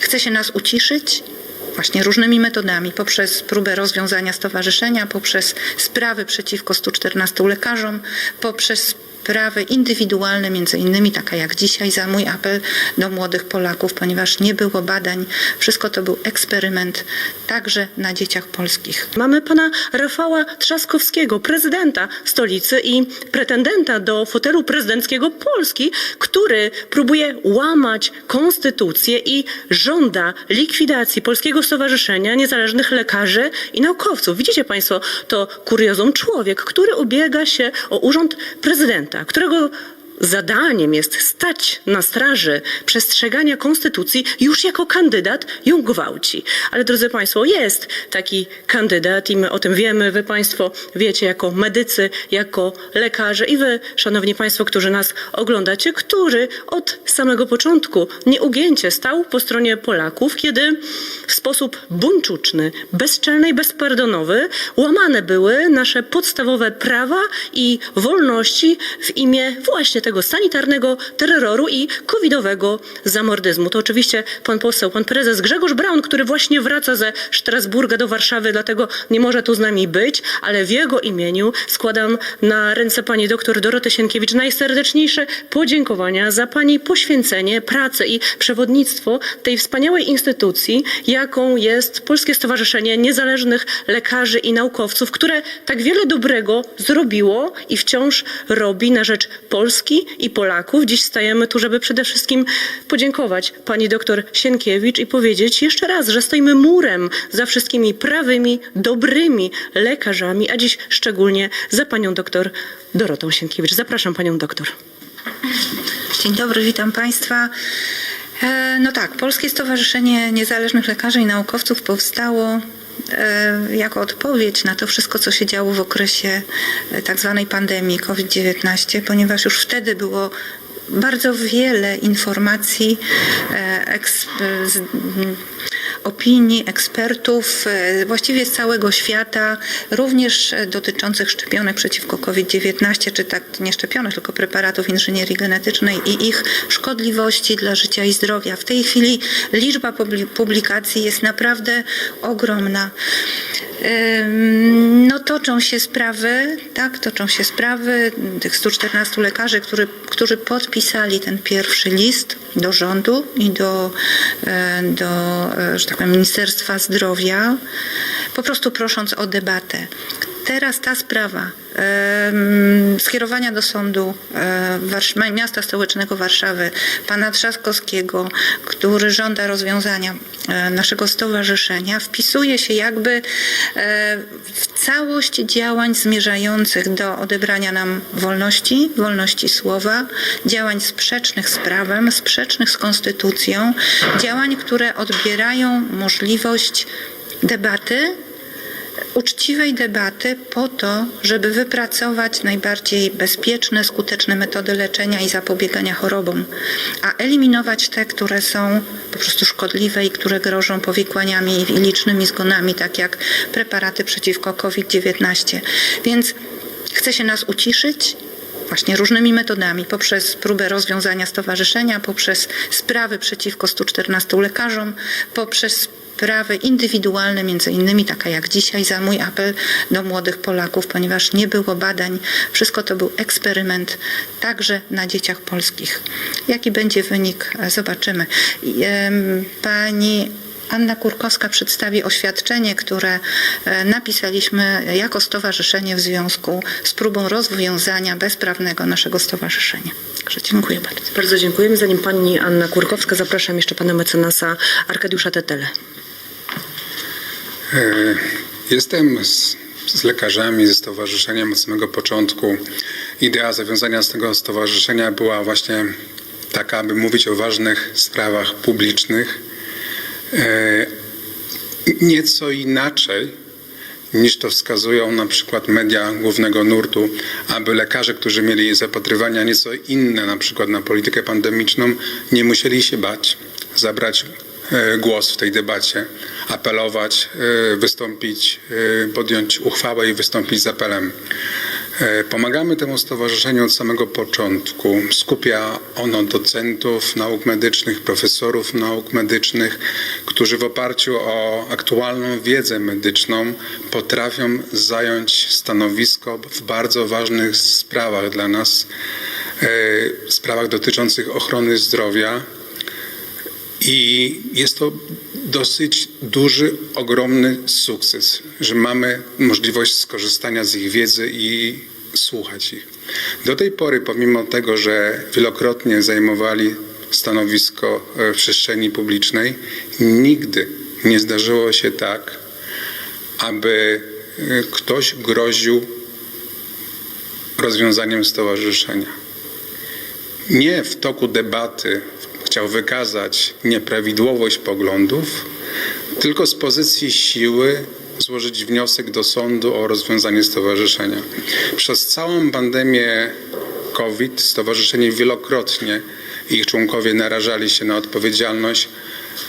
chce się nas uciszyć właśnie różnymi metodami, poprzez próbę rozwiązania stowarzyszenia, poprzez sprawy przeciwko 114 lekarzom, poprzez sprawy indywidualne, między innymi taka jak dzisiaj, za mój apel do młodych Polaków, ponieważ nie było badań, wszystko to był eksperyment także na dzieciach polskich. Mamy pana Rafała Trzaskowskiego, prezydenta stolicy i pretendenta do fotelu prezydenckiego Polski, który próbuje łamać konstytucję i żąda likwidacji Polskiego Stowarzyszenia Niezależnych Lekarzy i Naukowców. Widzicie państwo to kuriozum. Człowiek, który ubiega się o urząd prezydenta, świata, którego zadaniem jest stać na straży przestrzegania konstytucji, już jako kandydat ją gwałci. Ale drodzy Państwo, jest taki kandydat i my o tym wiemy, Wy Państwo wiecie jako medycy, jako lekarze i Wy, Szanowni Państwo, którzy nas oglądacie, który od samego początku nieugięcie stał po stronie Polaków, kiedy w sposób buńczuczny, bezczelny i bezpardonowy łamane były nasze podstawowe prawa i wolności w imię właśnie tego sanitarnego terroru i covidowego zamordyzmu. To oczywiście pan poseł, pan prezes Grzegorz Braun, który właśnie wraca ze Strasburga do Warszawy, dlatego nie może tu z nami być, ale w jego imieniu składam na ręce pani doktor Doroty Sienkiewicz najserdeczniejsze podziękowania za pani poświęcenie, pracę i przewodnictwo tej wspaniałej instytucji, jaką jest Polskie Stowarzyszenie Niezależnych Lekarzy i Naukowców, które tak wiele dobrego zrobiło i wciąż robi na rzecz Polski i Polaków. Dziś stajemy tu, żeby przede wszystkim podziękować pani doktor Sienkiewicz i powiedzieć jeszcze raz, że stoimy murem za wszystkimi prawymi, dobrymi lekarzami, a dziś szczególnie za panią doktor Dorotą Sienkiewicz. Zapraszam panią doktor. Dzień dobry, witam Państwa. E, No tak, Polskie Stowarzyszenie Niezależnych Lekarzy i Naukowców powstało jako odpowiedź na to wszystko, co się działo w okresie e, tak zwanej pandemii COVID-19, ponieważ już wtedy było bardzo wiele informacji, e, e, opinii ekspertów e, właściwie z całego świata, również e, dotyczących szczepionek przeciwko COVID-19, czy tak nie szczepionek, tylko preparatów inżynierii genetycznej i ich szkodliwości dla życia i zdrowia. W tej chwili liczba publi- publikacji jest naprawdę ogromna. No toczą się sprawy, tak, toczą się sprawy tych 114 lekarzy, który, którzy podpisali ten pierwszy list do rządu i do, e, do e, że tak powiem, Ministerstwa Zdrowia, po prostu prosząc o debatę. Teraz ta sprawa skierowania do sądu miasta stołecznego Warszawy, pana Trzaskowskiego, który żąda rozwiązania naszego stowarzyszenia, wpisuje się jakby w całość działań zmierzających do odebrania nam wolności, wolności słowa, działań sprzecznych z prawem, sprzecznych z konstytucją, działań, które odbierają możliwość debaty, uczciwej debaty po to, żeby wypracować najbardziej bezpieczne, skuteczne metody leczenia i zapobiegania chorobom, a eliminować te, które są po prostu szkodliwe i które grożą powikłaniami i licznymi zgonami, tak jak preparaty przeciwko COVID-19. Więc chce się nas uciszyć, właśnie różnymi metodami, poprzez próbę rozwiązania stowarzyszenia, poprzez sprawy przeciwko 114 lekarzom, poprzez sprawy indywidualne, między innymi taka jak dzisiaj, za mój apel do młodych Polaków, ponieważ nie było badań, wszystko to był eksperyment także na dzieciach polskich. Jaki będzie wynik, e, zobaczymy. Pani Anna Kurkowska przedstawi oświadczenie, które e, napisaliśmy jako stowarzyszenie w związku z próbą rozwiązania bezprawnego naszego stowarzyszenia. Także dziękuję bardzo. Bardzo dziękujemy. Zanim pani Anna Kurkowska, zapraszam jeszcze pana mecenasa Arkadiusza Tetele. E, Jestem z, z lekarzami ze stowarzyszeniem od samego początku. Idea zawiązania z tego stowarzyszenia była właśnie taka, aby mówić o ważnych sprawach publicznych. E, Nieco inaczej niż to wskazują na przykład media głównego nurtu, aby lekarze, którzy mieli zapatrywania nieco inne, na przykład na politykę pandemiczną, nie musieli się bać zabrać głos w tej debacie, apelować, e, wystąpić, e, podjąć uchwałę i wystąpić z apelem. E, Pomagamy temu stowarzyszeniu od samego początku. Skupia ono docentów nauk medycznych, profesorów nauk medycznych, którzy w oparciu o aktualną wiedzę medyczną potrafią zająć stanowisko w bardzo ważnych sprawach dla nas, e, sprawach dotyczących ochrony zdrowia. I jest to dosyć duży, ogromny sukces, że mamy możliwość skorzystania z ich wiedzy i słuchać ich. Do tej pory, pomimo tego, że wielokrotnie zajmowali stanowisko e, w przestrzeni publicznej, nigdy nie zdarzyło się tak, aby e, ktoś groził rozwiązaniem stowarzyszenia nie w toku debaty chciał wykazać nieprawidłowość poglądów, tylko z pozycji siły złożyć wniosek do sądu o rozwiązanie stowarzyszenia. Przez całą pandemię COVID stowarzyszenie wielokrotnie ich członkowie narażali się na odpowiedzialność,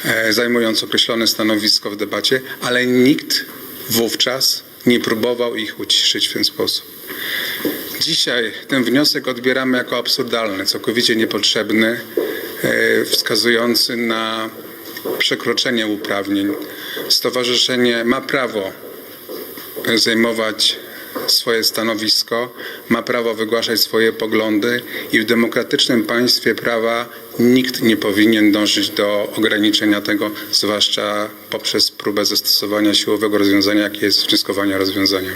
e, zajmując określone stanowisko w debacie, ale nikt wówczas nie próbował ich uciszyć w ten sposób. Dzisiaj ten wniosek odbieramy jako absurdalny, całkowicie niepotrzebny, wskazujący na przekroczenie uprawnień. Stowarzyszenie ma prawo zajmować swoje stanowisko, ma prawo wygłaszać swoje poglądy i w demokratycznym państwie prawa nikt nie powinien dążyć do ograniczenia tego, zwłaszcza poprzez próbę zastosowania siłowego rozwiązania, jakie jest wnioskowanie o rozwiązanie.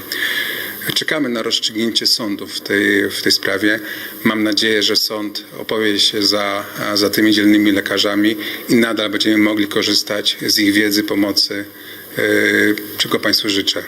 Czekamy na rozstrzygnięcie sądu w tej, w tej sprawie. Mam nadzieję, że sąd opowie się za, za tymi dzielnymi lekarzami i nadal będziemy mogli korzystać z ich wiedzy, pomocy, yy, czego Państwu życzę.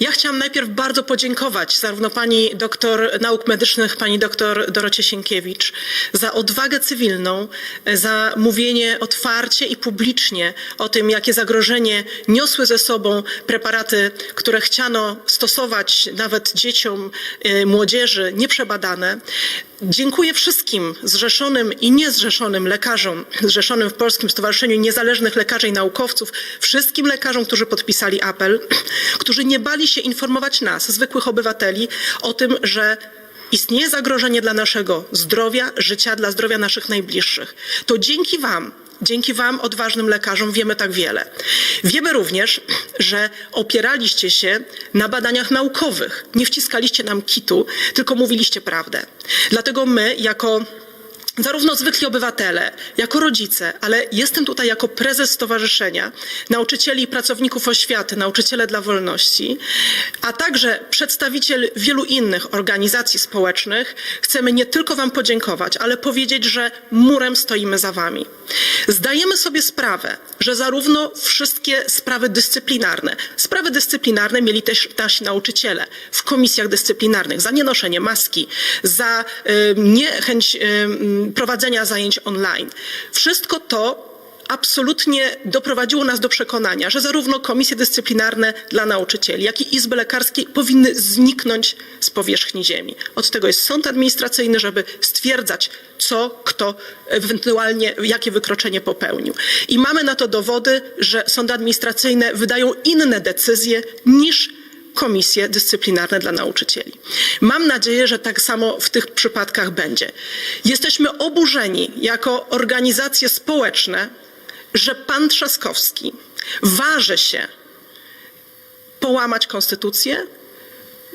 Ja chciałam najpierw bardzo podziękować zarówno pani doktor nauk medycznych, pani doktor Dorocie Sienkiewicz za odwagę cywilną, za mówienie otwarcie i publicznie o tym, jakie zagrożenie niosły ze sobą preparaty, które chciano stosować nawet dzieciom, y, młodzieży nieprzebadane. Dziękuję wszystkim zrzeszonym i niezrzeszonym lekarzom, zrzeszonym w Polskim Stowarzyszeniu Niezależnych Lekarzy i Naukowców, wszystkim lekarzom, którzy podpisali apel, którzy nie bali się informować nas, zwykłych obywateli, o tym, że istnieje zagrożenie dla naszego zdrowia, życia, dla zdrowia naszych najbliższych. To dzięki Wam Dzięki Wam, odważnym lekarzom, wiemy tak wiele. Wiemy również, że opieraliście się na badaniach naukowych. Nie wciskaliście nam kitu, tylko mówiliście prawdę. Dlatego my, jako zarówno zwykli obywatele, jako rodzice, ale jestem tutaj jako prezes Stowarzyszenia Nauczycieli i Pracowników Oświaty, Nauczyciele dla Wolności, a także przedstawiciel wielu innych organizacji społecznych, chcemy nie tylko Wam podziękować, ale powiedzieć, że murem stoimy za Wami. Zdajemy sobie sprawę, że zarówno wszystkie sprawy dyscyplinarne, sprawy dyscyplinarne mieli też nasi nauczyciele w komisjach dyscyplinarnych za nienoszenie maski, za y, niechęć y, prowadzenia zajęć online. Wszystko to absolutnie doprowadziło nas do przekonania, że zarówno komisje dyscyplinarne dla nauczycieli, jak i izby lekarskie powinny zniknąć z powierzchni ziemi. Od tego jest sąd administracyjny, żeby stwierdzać, co kto ewentualnie, jakie wykroczenie popełnił. I mamy na to dowody, że sądy administracyjne wydają inne decyzje niż komisje dyscyplinarne dla nauczycieli. Mam nadzieję, że tak samo w tych przypadkach będzie. Jesteśmy oburzeni jako organizacje społeczne, że pan Trzaskowski waży się połamać konstytucję,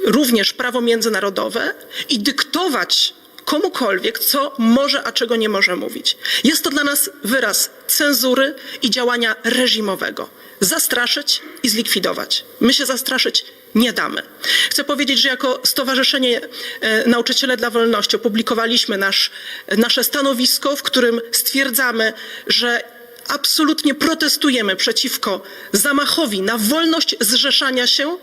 również prawo międzynarodowe i dyktować komukolwiek, co może, a czego nie może mówić. Jest to dla nas wyraz cenzury i działania reżimowego. Zastraszyć i zlikwidować. My się zastraszyć nie damy. Chcę powiedzieć, że jako Stowarzyszenie e, Nauczyciele dla Wolności opublikowaliśmy nasz, nasze stanowisko, w którym stwierdzamy, że absolutnie protestujemy przeciwko zamachowi na wolność zrzeszania się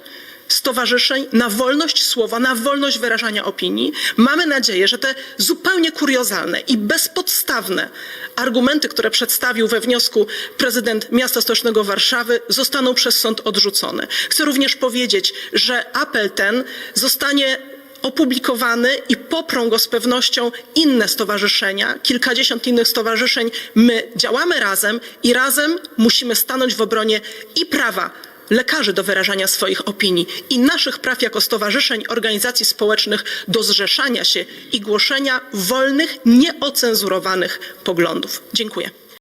stowarzyszeń, na wolność słowa, na wolność wyrażania opinii. Mamy nadzieję, że te zupełnie kuriozalne i bezpodstawne argumenty, które przedstawił we wniosku prezydent miasta stołecznego Warszawy, zostaną przez sąd odrzucone. Chcę również powiedzieć, że apel ten zostanie Opublikowany i poprą go z pewnością inne stowarzyszenia, kilkadziesiąt innych stowarzyszeń. My działamy razem i razem musimy stanąć w obronie i prawa lekarzy do wyrażania swoich opinii i naszych praw jako stowarzyszeń, organizacji społecznych do zrzeszania się i głoszenia wolnych, nieocenzurowanych poglądów. Dziękuję.